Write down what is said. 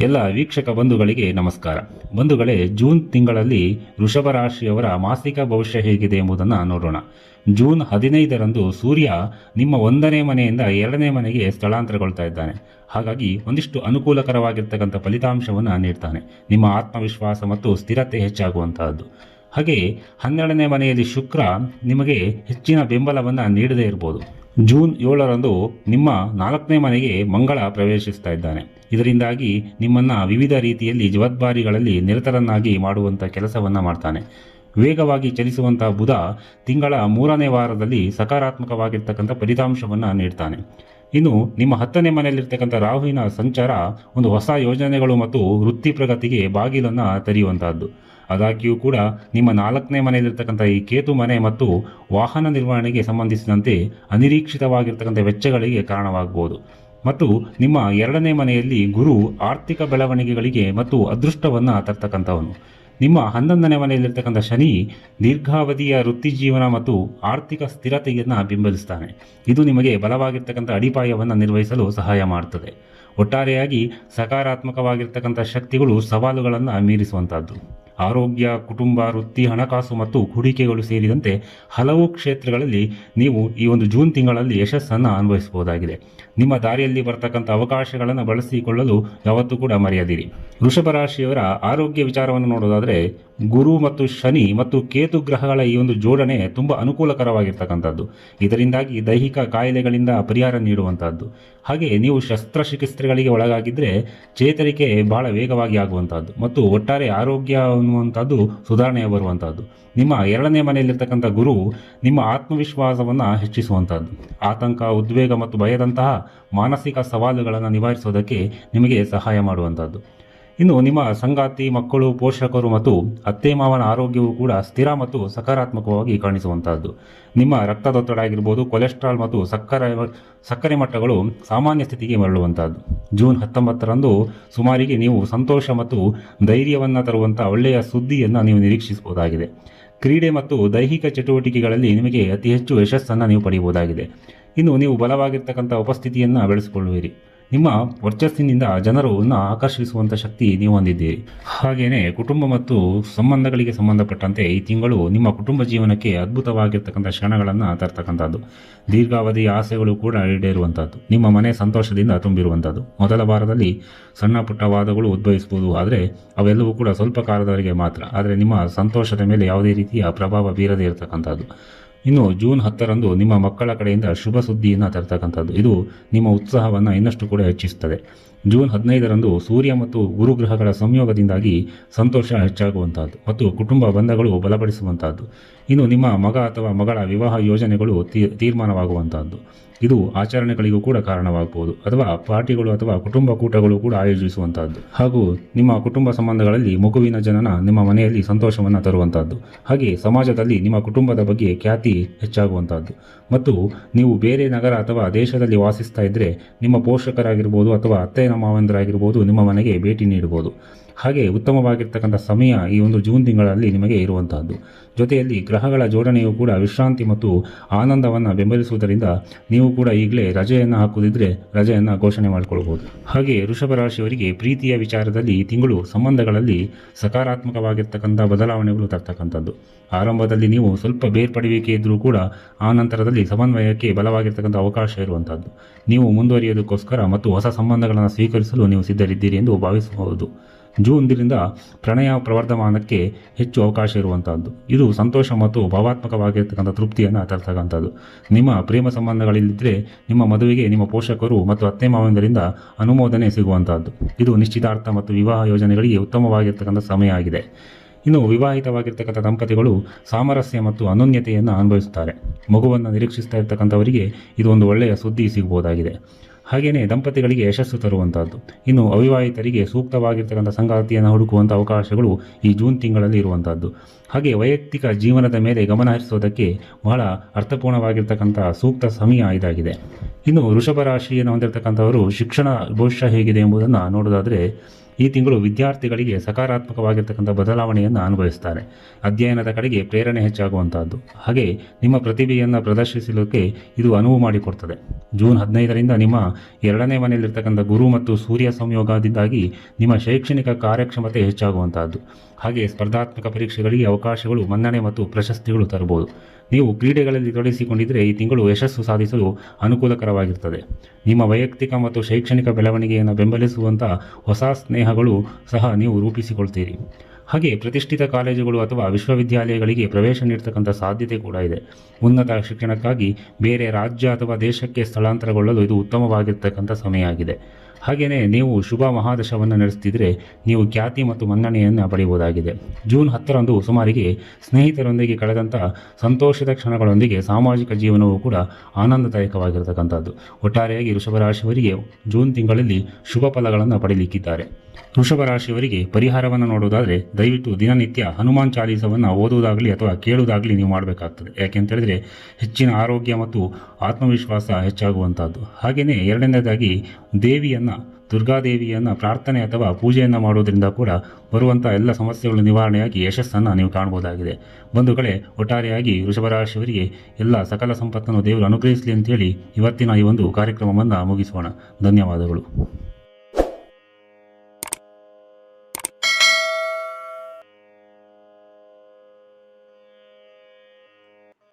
ಎಲ್ಲ ವೀಕ್ಷಕ ಬಂಧುಗಳಿಗೆ ನಮಸ್ಕಾರ. ಬಂಧುಗಳೇ, ಜೂನ್ ತಿಂಗಳಲ್ಲಿ ವೃಷಭ ರಾಶಿಯವರ ಮಾಸಿಕ ಭವಿಷ್ಯ ಹೇಗಿದೆ ಎಂಬುದನ್ನು ನೋಡೋಣ. ಜೂನ್ ಹದಿನೈದರಂದು ಸೂರ್ಯ ನಿಮ್ಮ ಒಂದನೇ ಮನೆಯಿಂದ ಎರಡನೇ ಮನೆಗೆ ಸ್ಥಳಾಂತರಗೊಳ್ತಾ ಇದ್ದಾನೆ. ಹಾಗಾಗಿ ಒಂದಿಷ್ಟು ಅನುಕೂಲಕರವಾಗಿರ್ತಕ್ಕಂಥ ಫಲಿತಾಂಶವನ್ನು ನೀಡ್ತಾನೆ. ನಿಮ್ಮ ಆತ್ಮವಿಶ್ವಾಸ ಮತ್ತು ಸ್ಥಿರತೆ ಹೆಚ್ಚಾಗುವಂತಹದ್ದು. ಹಾಗೆ ಹನ್ನೆರಡನೇ ಮನೆಯಲ್ಲಿ ಶುಕ್ರ ನಿಮಗೆ ಹೆಚ್ಚಿನ ಬೆಂಬಲವನ್ನು ನೀಡದೇ ಇರಬಹುದು ಜೂನ್ ಏಳರಂದು ನಿಮ್ಮ ನಾಲ್ಕನೇ ಮನೆಗೆ ಮಂಗಳ ಪ್ರವೇಶಿಸ್ತಾ ಇದ್ದಾನೆ. ಇದರಿಂದಾಗಿ ನಿಮ್ಮನ್ನ ವಿವಿಧ ರೀತಿಯಲ್ಲಿ ಜವಾಬ್ದಾರಿಗಳಲ್ಲಿ ನಿರತರನ್ನಾಗಿ ಮಾಡುವಂಥ ಕೆಲಸವನ್ನ ಮಾಡ್ತಾನೆ. ವೇಗವಾಗಿ ಚಲಿಸುವಂತಹ ಬುಧ ತಿಂಗಳ ಮೂರನೇ ವಾರದಲ್ಲಿ ಸಕಾರಾತ್ಮಕವಾಗಿರ್ತಕ್ಕಂಥ ಫಲಿತಾಂಶವನ್ನು ನೀಡ್ತಾನೆ. ಇನ್ನು ನಿಮ್ಮ ಹತ್ತನೇ ಮನೆಯಲ್ಲಿರ್ತಕ್ಕಂಥ ರಾಹುವಿನ ಸಂಚಾರ ಒಂದು ಹೊಸ ಯೋಜನೆಗಳು ಮತ್ತು ವೃತ್ತಿ ಪ್ರಗತಿಗೆ ಬಾಗಿಲನ್ನು ತೆರೆಯುವಂತಹದ್ದು. ಆದಾಗ್ಯೂ ಕೂಡ ನಿಮ್ಮ ನಾಲ್ಕನೇ ಮನೆಯಲ್ಲಿರ್ತಕ್ಕಂಥ ಈ ಕೇತು ಮನೆ ಮತ್ತು ವಾಹನ ನಿರ್ವಹಣೆಗೆ ಸಂಬಂಧಿಸಿದಂತೆ ಅನಿರೀಕ್ಷಿತವಾಗಿರ್ತಕ್ಕಂಥ ವೆಚ್ಚಗಳಿಗೆ ಕಾರಣವಾಗಬಹುದು. ಮತ್ತು ನಿಮ್ಮ ಎರಡನೇ ಮನೆಯಲ್ಲಿ ಗುರು ಆರ್ಥಿಕ ಬೆಳವಣಿಗೆಗಳಿಗೆ ಮತ್ತು ಅದೃಷ್ಟವನ್ನು ತರ್ತಕ್ಕಂಥವನು. ನಿಮ್ಮ ಹನ್ನೊಂದನೇ ಮನೆಯಲ್ಲಿರ್ತಕ್ಕಂಥ ಶನಿ ದೀರ್ಘಾವಧಿಯ ವೃತ್ತಿ ಜೀವನ ಮತ್ತು ಆರ್ಥಿಕ ಸ್ಥಿರತೆಯನ್ನು ಬೆಂಬಲಿಸ್ತಾನೆ. ಇದು ನಿಮಗೆ ಬಲವಾಗಿರ್ತಕ್ಕಂಥ ಅಡಿಪಾಯವನ್ನು ನಿರ್ವಹಿಸಲು ಸಹಾಯ ಮಾಡುತ್ತದೆ ಒಟ್ಟಾರೆಯಾಗಿ ಸಕಾರಾತ್ಮಕವಾಗಿರ್ತಕ್ಕಂಥ ಶಕ್ತಿಗಳು ಸವಾಲುಗಳನ್ನು ಮೀರಿಸುವಂತಹದ್ದು. ಆರೋಗ್ಯ, ಕುಟುಂಬ, ವೃತ್ತಿ, ಹಣಕಾಸು ಮತ್ತು ಹೂಡಿಕೆಗಳು ಸೇರಿದಂತೆ ಹಲವು ಕ್ಷೇತ್ರಗಳಲ್ಲಿ ನೀವು ಈ ಒಂದು ಜೂನ್ ತಿಂಗಳಲ್ಲಿ ಯಶಸ್ಸನ್ನು ಅನುಭವಿಸಬಹುದಾಗಿದೆ. ನಿಮ್ಮ ದಾರಿಯಲ್ಲಿ ಬರತಕ್ಕಂಥ ಅವಕಾಶಗಳನ್ನು ಬಳಸಿಕೊಳ್ಳಲು ಯಾವತ್ತೂ ಕೂಡ ಮರೆಯದಿರಿ. ವೃಷಭ ರಾಶಿಯವರ ಆರೋಗ್ಯ ವಿಚಾರವನ್ನು ನೋಡೋದಾದರೆ ಗುರು ಮತ್ತು ಶನಿ ಮತ್ತು ಕೇತು ಗ್ರಹಗಳ ಈ ಒಂದು ಜೋಡಣೆ ತುಂಬ ಅನುಕೂಲಕರವಾಗಿರ್ತಕ್ಕಂಥದ್ದು. ಇದರಿಂದಾಗಿ ದೈಹಿಕ ಕಾಯಿಲೆಗಳಿಂದ ಪರಿಹಾರ ನೀಡುವಂಥದ್ದು. ಹಾಗೆ ನೀವು ಶಸ್ತ್ರಚಿಕಿತ್ಸೆಗಳಿಗೆ ಒಳಗಾಗಿದ್ದರೆ ಚೇತರಿಕೆ ಬಹಳ ವೇಗವಾಗಿ ಆಗುವಂಥದ್ದು ಮತ್ತು ಒಟ್ಟಾರೆ ಆರೋಗ್ಯ ಅನ್ನುವಂಥದ್ದು ಸುಧಾರಣೆ ಬರುವಂಥದ್ದು. ನಿಮ್ಮ ಎರಡನೇ ಮನೆಯಲ್ಲಿರ್ತಕ್ಕಂಥ ಗುರು ನಿಮ್ಮ ಆತ್ಮವಿಶ್ವಾಸವನ್ನು ಹೆಚ್ಚಿಸುವಂಥದ್ದು. ಆತಂಕ, ಉದ್ವೇಗ ಮತ್ತು ಭಯದಂತಹ ಮಾನಸಿಕ ಸವಾಲುಗಳನ್ನು ನಿವಾರಿಸೋದಕ್ಕೆ ನಿಮಗೆ ಸಹಾಯ ಮಾಡುವಂತಹದ್ದು ಇನ್ನು ನಿಮ್ಮ ಸಂಗಾತಿ, ಮಕ್ಕಳು, ಪೋಷಕರು ಮತ್ತು ಅತ್ತೆ, ಮಾವನ ಆರೋಗ್ಯವು ಕೂಡ ಸ್ಥಿರ ಮತ್ತು ಸಕಾರಾತ್ಮಕವಾಗಿ ಕಾಣಿಸುವಂತಹದ್ದು. ನಿಮ್ಮ ರಕ್ತದೊತ್ತಡ ಆಗಿರ್ಬೋದು ಕೊಲೆಸ್ಟ್ರಾಲ್ ಮತ್ತು ಸಕ್ಕರೆ ಸಕ್ಕರೆ ಮಟ್ಟಗಳು ಸಾಮಾನ್ಯ ಸ್ಥಿತಿಗೆ ಮರಳುವಂತಹದ್ದು. ಜೂನ್ ಹತ್ತೊಂಬತ್ತರಂದು ಸುಮಾರಿಗೆ ನೀವು ಸಂತೋಷ ಮತ್ತು ಧೈರ್ಯವನ್ನು ತರುವಂಥ ಒಳ್ಳೆಯ ಸುದ್ದಿಯನ್ನು ನೀವು ನಿರೀಕ್ಷಿಸಬಹುದಾಗಿದೆ. ಕ್ರೀಡೆ ಮತ್ತು ದೈಹಿಕ ಚಟುವಟಿಕೆಗಳಲ್ಲಿ ನಿಮಗೆ ಅತಿ ಹೆಚ್ಚು ಯಶಸ್ಸನ್ನು ನೀವು ಪಡೆಯಬಹುದಾಗಿದೆ. ಇನ್ನು ನೀವು ಬಲವಾಗಿರ್ತಕ್ಕಂಥ ಉಪಸ್ಥಿತಿಯನ್ನು ಬೆಳೆಸಿಕೊಳ್ಳುವಿರಿ. ನಿಮ್ಮ ವರ್ಚಸ್ಸಿನಿಂದ ಜನರನ್ನು ಆಕರ್ಷಿಸುವಂಥ ಶಕ್ತಿ ನೀವು ಹೊಂದಿದ್ದೀರಿ ಹಾಗೆಯೇ ಕುಟುಂಬ ಮತ್ತು ಸಂಬಂಧಗಳಿಗೆ ಸಂಬಂಧಪಟ್ಟಂತೆ ಈ ತಿಂಗಳು ನಿಮ್ಮ ಕುಟುಂಬ ಜೀವನಕ್ಕೆ ಅದ್ಭುತವಾಗಿರ್ತಕ್ಕಂಥ ಕ್ಷಣಗಳನ್ನು ತರ್ತಕ್ಕಂಥದ್ದು. ದೀರ್ಘಾವಧಿ ಆಸೆಗಳು ಕೂಡ ಈಡೇರುವಂಥದ್ದು. ನಿಮ್ಮ ಮನೆ ಸಂತೋಷದಿಂದ ತುಂಬಿರುವಂಥದ್ದು. ಮೊದಲ ವಾರದಲ್ಲಿ ಸಣ್ಣ ಪುಟ್ಟ ವಾದಗಳು ಉದ್ಭವಿಸಬಹುದು ಆದರೆ ಅವೆಲ್ಲವೂ ಕೂಡ ಸ್ವಲ್ಪ ಕಾಲದವರೆಗೆ ಮಾತ್ರ. ಆದರೆ ನಿಮ್ಮ ಸಂತೋಷದ ಮೇಲೆ ಯಾವುದೇ ರೀತಿಯ ಪ್ರಭಾವ ಬೀರದೇ ಇರತಕ್ಕಂಥದ್ದು. ಇನ್ನು ಜೂನ್ ಹತ್ತರಂದು ನಿಮ್ಮ ಮಕ್ಕಳ ಕಡೆಯಿಂದ ಶುಭ ಸುದ್ದಿಯನ್ನು ತರ್ತಕ್ಕಂಥದ್ದು. ಇದು ನಿಮ್ಮ ಉತ್ಸಾಹವನ್ನು ಇನ್ನಷ್ಟು ಕೂಡ ಹೆಚ್ಚಿಸುತ್ತದೆ. ಜೂನ್ ಹದಿನೈದರಂದು ಸೂರ್ಯ ಮತ್ತು ಗುರುಗ್ರಹಗಳ ಸಂಯೋಗದಿಂದಾಗಿ ಸಂತೋಷ ಹೆಚ್ಚಾಗುವಂತಹದ್ದು ಮತ್ತು ಕುಟುಂಬ ಬಂಧಗಳು ಬಲಪಡಿಸುವಂತಹದ್ದು. ಇನ್ನು ನಿಮ್ಮ ಮಗ ಅಥವಾ ಮಗಳ ವಿವಾಹ ಯೋಜನೆಗಳು ತೀರ್ಮಾನವಾಗುವಂತಹದ್ದು. ಇದು ಆಚರಣೆಗಳಿಗೂ ಕೂಡ ಕಾರಣವಾಗಬಹುದು. ಅಥವಾ ಪಾರ್ಟಿಗಳು ಅಥವಾ ಕುಟುಂಬ ಕೂಟಗಳು ಕೂಡ ಆಯೋಜಿಸುವಂತಹದ್ದು. ಹಾಗೂ ನಿಮ್ಮ ಕುಟುಂಬ ಸಂಬಂಧಗಳಲ್ಲಿ ಮಗುವಿನ ಜನನ ನಿಮ್ಮ ಮನೆಯಲ್ಲಿ ಸಂತೋಷವನ್ನು ತರುವಂತಹದ್ದು. ಹಾಗೆ ಸಮಾಜದಲ್ಲಿ ನಿಮ್ಮ ಕುಟುಂಬದ ಬಗ್ಗೆ ಖ್ಯಾತಿ ಹೆಚ್ಚಾಗುವಂತಹದ್ದು. ಮತ್ತು ನೀವು ಬೇರೆ ನಗರ ಅಥವಾ ದೇಶದಲ್ಲಿ ವಾಸಿಸ್ತಾ ಇದ್ದರೆ ನಿಮ್ಮ ಪೋಷಕರಾಗಿರ್ಬೋದು ಅಥವಾ ಅತ್ತೆಯ ಮಾವಂದರಾಗಿರ್ಬೋದು ನಿಮ್ಮ ಮನೆಗೆ ಭೇಟಿ ನೀಡಬಹುದು ಹಾಗೆ ಉತ್ತಮವಾಗಿರ್ತಕ್ಕಂಥ ಸಮಯ ಈ ಒಂದು ಜೂನ್ ತಿಂಗಳಲ್ಲಿ ನಿಮಗೆ ಇರುವಂತಹದ್ದು. ಜೊತೆಯಲ್ಲಿ ಗ್ರಹಗಳ ಜೋಡಣೆಯು ಕೂಡ ವಿಶ್ರಾಂತಿ ಮತ್ತು ಆನಂದವನ್ನು ಬೆಂಬಲಿಸುವುದರಿಂದ ನೀವು ಕೂಡ ಈಗಲೇ ರಜೆಯನ್ನು ಹಾಕುವುದಿದ್ರೆ ರಜೆಯನ್ನು ಘೋಷಣೆ ಮಾಡಿಕೊಳ್ಬಹುದು ಹಾಗೆ ವೃಷಭ ರಾಶಿಯವರಿಗೆ ಪ್ರೀತಿಯ ವಿಚಾರದಲ್ಲಿ ಈ ತಿಂಗಳು ಸಂಬಂಧಗಳಲ್ಲಿ ಸಕಾರಾತ್ಮಕವಾಗಿರ್ತಕ್ಕಂಥ ಬದಲಾವಣೆಗಳು ತರ್ತಕ್ಕಂಥದ್ದು. ಆರಂಭದಲ್ಲಿ ನೀವು ಸ್ವಲ್ಪ ಬೇರ್ಪಡುವಿಕೆ ಇದ್ದರೂ ಕೂಡ ಆ ನಂತರದಲ್ಲಿ ಸಮನ್ವಯಕ್ಕೆ ಬಲವಾಗಿರ್ತಕ್ಕಂಥ ಅವಕಾಶ ಇರುವಂಥದ್ದು ನೀವು ಮುಂದುವರಿಯೋದಕ್ಕೋಸ್ಕರ ಮತ್ತು ಹೊಸ ಸಂಬಂಧಗಳನ್ನು ಸ್ವೀಕರಿಸಲು ನೀವು ಸಿದ್ಧರಿದ್ದೀರಿ ಎಂದು ಭಾವಿಸಬಹುದು. ಜೂನ್ದಿಂದ ಪ್ರಣಯ ಪ್ರವರ್ಧಮಾನಕ್ಕೆ ಹೆಚ್ಚು ಅವಕಾಶ ಇರುವಂಥದ್ದು ಇದು ಸಂತೋಷ ಮತ್ತು ಭಾವಾತ್ಮಕವಾಗಿರ್ತಕ್ಕಂಥ ತೃಪ್ತಿಯನ್ನು ತರ್ತಕ್ಕಂಥದ್ದು. ನಿಮ್ಮ ಪ್ರೇಮ ಸಂಬಂಧಗಳಿಲ್ಲದಿದ್ದರೆ ನಿಮ್ಮ ಮದುವೆಗೆ ನಿಮ್ಮ ಪೋಷಕರು ಮತ್ತು ಅತ್ತೆ ಮಾವಂದರಿಂದ ಅನುಮೋದನೆ ಸಿಗುವಂಥದ್ದು ಇದು ನಿಶ್ಚಿತಾರ್ಥ ಮತ್ತು ವಿವಾಹ ಯೋಜನೆಗಳಿಗೆ ಉತ್ತಮವಾಗಿರ್ತಕ್ಕಂಥ ಸಮಯ ಆಗಿದೆ. ಇನ್ನು ವಿವಾಹಿತವಾಗಿರ್ತಕ್ಕಂಥ ದಂಪತಿಗಳು ಸಾಮರಸ್ಯ ಮತ್ತು ಅನನ್ಯತೆಯನ್ನು ಅನುಭವಿಸುತ್ತಾರೆ. ಮಗುವನ್ನು ನಿರೀಕ್ಷಿಸ್ತಾ ಇರ್ತಕ್ಕಂಥವರಿಗೆ ಇದು ಒಂದು ಒಳ್ಳೆಯ ಸುದ್ದಿ ಸಿಗಬಹುದಾಗಿದೆ ಹಾಗೆಯೇ ದಂಪತಿಗಳಿಗೆ ಯಶಸ್ಸು ತರುವಂತಹದ್ದು. ಇನ್ನು ಅವಿವಾಹಿತರಿಗೆ ಸೂಕ್ತವಾಗಿರ್ತಕ್ಕಂಥ ಸಂಗಾತಿಯನ್ನು ಹುಡುಕುವಂಥ ಅವಕಾಶಗಳು ಈ ಜೂನ್ ತಿಂಗಳಲ್ಲಿ ಇರುವಂತಹದ್ದು. ಹಾಗೆ ವೈಯಕ್ತಿಕ ಜೀವನದ ಮೇಲೆ ಗಮನ ಹರಿಸೋದಕ್ಕೆ ಬಹಳ ಅರ್ಥಪೂರ್ಣವಾಗಿರ್ತಕ್ಕಂಥ ಸೂಕ್ತ ಸಮಯ ಇದಾಗಿದೆ. ಇನ್ನು ವೃಷಭ ರಾಶಿಯನ್ನು ಹೊಂದಿರತಕ್ಕಂಥವರು ಶಿಕ್ಷಣ ಭವಿಷ್ಯ ಹೇಗಿದೆ ಎಂಬುದನ್ನು ನೋಡೋದಾದರೆ ಈ ತಿಂಗಳು ವಿದ್ಯಾರ್ಥಿಗಳಿಗೆ ಸಕಾರಾತ್ಮಕವಾಗಿರ್ತಕ್ಕಂಥ ಬದಲಾವಣೆಯನ್ನು ಅನುಭವಿಸ್ತಾರೆ. ಅಧ್ಯಯನದ ಕಡೆಗೆ ಪ್ರೇರಣೆ ಹೆಚ್ಚಾಗುವಂಥದ್ದು ಹಾಗೆ ನಿಮ್ಮ ಪ್ರತಿಭೆಯನ್ನು ಪ್ರದರ್ಶಿಸಲಿಕ್ಕೆ ಇದು ಅನುವು ಮಾಡಿಕೊಡ್ತದೆ. ಜೂನ್ ಹದಿನೈದರಿಂದ ನಿಮ್ಮ ಎರಡನೇ ಮನೆಯಲ್ಲಿರ್ತಕ್ಕಂಥ ಗುರು ಮತ್ತು ಸೂರ್ಯ ಸಂಯೋಗದಿಂದಾಗಿ ನಿಮ್ಮ ಶೈಕ್ಷಣಿಕ ಕಾರ್ಯಕ್ಷಮತೆ ಹೆಚ್ಚಾಗುವಂತಹದ್ದು. ಹಾಗೆ ಸ್ಪರ್ಧಾತ್ಮಕ ಪರೀಕ್ಷೆಗಳಿಗೆ ಅವಕಾಶಗಳು, ಮನ್ನಣೆ ಮತ್ತು ಪ್ರಶಸ್ತಿಗಳು ತರಬಹುದು. ನೀವು ಕ್ರೀಡೆಗಳಲ್ಲಿ ತೊಡಗಿಸಿಕೊಂಡಿದ್ದರೆ ಈ ತಿಂಗಳು ಯಶಸ್ಸು ಸಾಧಿಸಲು ಅನುಕೂಲಕರವಾಗಿರ್ತದೆ. ನಿಮ್ಮ ವೈಯಕ್ತಿಕ ಮತ್ತು ಶೈಕ್ಷಣಿಕ ಬೆಳವಣಿಗೆಯನ್ನು ಬೆಂಬಲಿಸುವಂಥ ಹೊಸ ಸ್ನೇಹಗಳು ಸಹ ನೀವು ರೂಪಿಸಿಕೊಳ್ತೀರಿ. ಹಾಗೆ ಪ್ರತಿಷ್ಠಿತ ಕಾಲೇಜುಗಳು ಅಥವಾ ವಿಶ್ವವಿದ್ಯಾಲಯಗಳಿಗೆ ಪ್ರವೇಶ ನೀಡ್ತಕ್ಕಂಥ ಸಾಧ್ಯತೆ ಕೂಡ ಇದೆ. ಉನ್ನತ ಶಿಕ್ಷಣಕ್ಕಾಗಿ ಬೇರೆ ರಾಜ್ಯ ಅಥವಾ ದೇಶಕ್ಕೆ ಸ್ಥಳಾಂತರಗೊಳ್ಳಲು ಇದು ಉತ್ತಮವಾಗಿರ್ತಕ್ಕಂಥ ಸಮಯ ಆಗಿದೆ. ಹಾಗೆಯೇ ನೀವು ಶುಭ ಮಹಾದಶವನ್ನು ನಡೆಸ್ತಿದ್ರೆ ನೀವು ಖ್ಯಾತಿ ಮತ್ತು ಮನ್ನಣೆಯನ್ನು ಪಡೆಯುವುದಾಗಿದೆ ಜೂನ್ ಹತ್ತರಂದು ಸುಮಾರಿಗೆ ಸ್ನೇಹಿತರೊಂದಿಗೆ ಕಳೆದಂಥ ಸಂತೋಷದ ಕ್ಷಣಗಳೊಂದಿಗೆ ಸಾಮಾಜಿಕ ಜೀವನವು ಕೂಡ ಆನಂದದಾಯಕವಾಗಿರತಕ್ಕಂಥದ್ದು. ಒಟ್ಟಾರೆಯಾಗಿ ಋಷಭ ರಾಶಿಯವರಿಗೆ ಜೂನ್ ತಿಂಗಳಲ್ಲಿ ಶುಭ ಫಲಗಳನ್ನು ಪಡೆಯಲಿಕ್ಕಿದ್ದಾರೆ ವೃಷಭ ರಾಶಿಯವರಿಗೆ ಪರಿಹಾರವನ್ನು ನೋಡುವುದಾದರೆ ದಯವಿಟ್ಟು ದಿನನಿತ್ಯ ಹನುಮಾನ್ ಚಾಲೀಸವನ್ನು ಓದುವುದಾಗಲಿ ಅಥವಾ ಕೇಳುವುದಾಗಲಿ ನೀವು ಮಾಡಬೇಕಾಗ್ತದೆ. ಯಾಕೆಂತ ಹೇಳಿದರೆ ಹೆಚ್ಚಿನ ಆರೋಗ್ಯ ಮತ್ತು ಆತ್ಮವಿಶ್ವಾಸ ಹೆಚ್ಚಾಗುವಂಥದ್ದು. ಹಾಗೆಯೇ ಎರಡನೇದಾಗಿ ದೇವಿಯನ್ನು, ದುರ್ಗಾದೇವಿಯನ್ನು ಪ್ರಾರ್ಥನೆ ಅಥವಾ ಪೂಜೆಯನ್ನು ಮಾಡುವುದರಿಂದ ಕೂಡ ಬರುವಂಥ ಎಲ್ಲ ಸಮಸ್ಯೆಗಳು ನಿವಾರಣೆಯಾಗಿ ಯಶಸ್ಸನ್ನು ನೀವು ಕಾಣಬಹುದಾಗಿದೆ. ಬಂಧುಗಳೇ ಒಟ್ಟಾರೆಯಾಗಿ ವೃಷಭರಾಶಿಯವರಿಗೆ ಎಲ್ಲ ಸಕಲ ಸಂಪತ್ತನ್ನು ದೇವರು ಅನುಗ್ರಹಿಸಲಿ ಅಂತೇಳಿ ಇವತ್ತಿನ ಈ ಒಂದು ಕಾರ್ಯಕ್ರಮವನ್ನು ಮುಗಿಸೋಣ. ಧನ್ಯವಾದಗಳು.